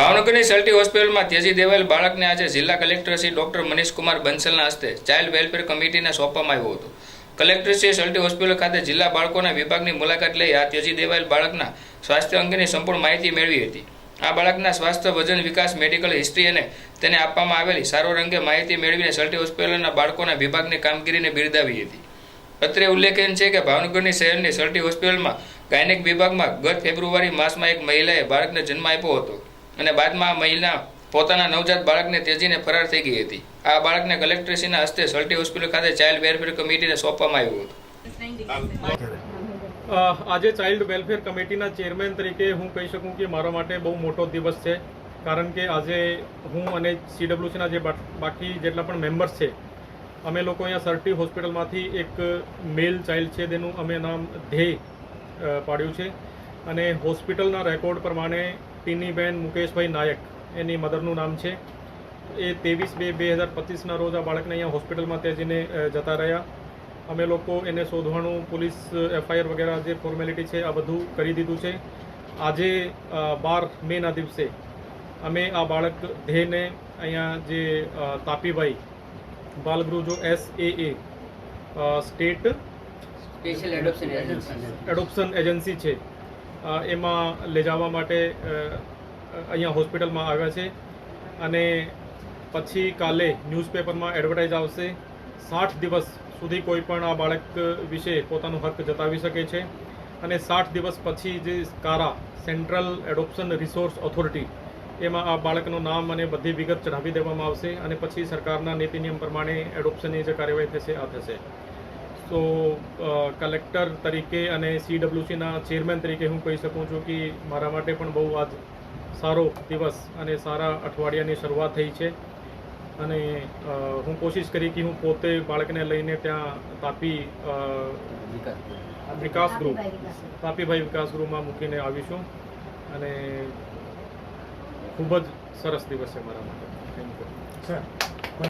ભાવનગરની સલ્ટી હોસ્પિટલમાં ત્યજી દેવાયેલ બાળકને આજે જિલ્લા કલેક્ટર શ્રી ડોક્ટર મનીષકુમાર બંસલના હસ્તે ચાઇલ્ડ વેલફેર કમિટીને સોંપવામાં આવ્યું હતું. કલેક્ટરશ્રીએ સલ્ટી હોસ્પિટલ ખાતે જિલ્લા બાળકોના વિભાગની મુલાકાત લઈ આ તેજી દેવાયેલ બાળકના સ્વાસ્થ્ય અંગેની સંપૂર્ણ માહિતી મેળવી હતી. આ બાળકના સ્વાસ્થ્ય, વજન, વિકાસ, મેડિકલ હિસ્ટ્રી અને તેને આપવામાં આવેલી સારવાર અંગે માહિતી મેળવીને સલટી હોસ્પિટલના બાળકોના વિભાગની કામગીરીને બિરદાવી હતી. અત્રે ઉલ્લેખનીય છે કે ભાવનગરની શહેરની સલટી હોસ્પિટલમાં ગાયનેક વિભાગમાં ગત ફેબ્રુઆરી માસમાં એક મહિલાએ બાળકને જન્મ આપ્યો હતો. અને બાદમાં આ મહિલા પોતાના નવજાત બાળકને તેજીને ફરાર થઈ ગઈ હતી. આ બાળકને કલેક્ટરશ્રીના હસ્તે સલટી હોસ્પિટલ ખાતે ચાઇલ્ડ વેલફેર કમિટીને સોંપવામાં આવ્યું હતું. આજે ચાઇલ્ડ વેલફેર કમિટીના ચેરમેન તરીકે હું કહી શકું કે મારા માટે બહુ મોટો દિવસ છે, કારણ કે આજે હું અને સીડબ્લ્યુસીના જે બાકી જેટલા પણ મેમ્બર્સ છે, અમે લોકો અહીંયા સરટી હોસ્પિટલમાંથી એક મેલ ચાઇલ્ડ છે, તેનું અમે નામ ધ્યેય પાડ્યું છે. અને હોસ્પિટલના રેકોર્ડ પ્રમાણે ટીનીબેન મુકેશભાઈ નાયક એની મધરનું નામ છે. એ ત્રેવીસ બે બે હજાર પચીસના રોજ આ બાળકને અહીંયા હોસ્પિટલમાં ત્યાં અ, જતા રહ્યા. અમે લોકો એને શોધવાનું પોલીસ એફઆઈઆર વગેરે જે ફોર્મેલિટી છે આ બધું કરી દીધું છે. આજે બાર મેના દિવસે અમે આ બાળક ધ્યેયને અહીંયા જે તાપીભાઈ બાલગૃહ જો S A A state special adoption agency છે. એમાં લઈ જવા માટે અહીંયા હોસ્પિટલમાં આવ્યા છે. અને પછી કાલે ન્યૂઝપેપરમાં એડવર્ટાઇઝ આવશે. સાઠ દિવસ સુધી કોઈ પણ આ બાળક વિશે પોતાનો હક જતાવી શકે છે. અને સાઠ દિવસ પછી જે કારા, સેન્ટ્રલ એડોપ્શન રિસોર્સ ઓથોરિટી, એમાં આ બાળકનું નામ અને બધી વિગત ચઢાવી દેવામાં આવશે અને પછી સરકારના નીતિ નિયમ પ્રમાણે એડોપ્શનની જે કાર્યવાહી થશે, આ થશે. તો કલેક્ટર તરીકે અને સીડબ્લ્યુસીના ચેરમેન તરીકે હું કહી શકું છું કે મારા માટે પણ બહુ આજ સારો દિવસ અને સારા અઠવાડિયાની શરૂઆત થઈ છે. અને હું કોશિશ કરી કે હું પોતે બાળકને લઈને ત્યાં તાપી વિકાસ ગૃહ, તાપીભાઈ વિકાસ ગૃહમાં મૂકીને આવીશું. અને ખૂબ જ સરસ દિવસ છે મારા માટે. Thank you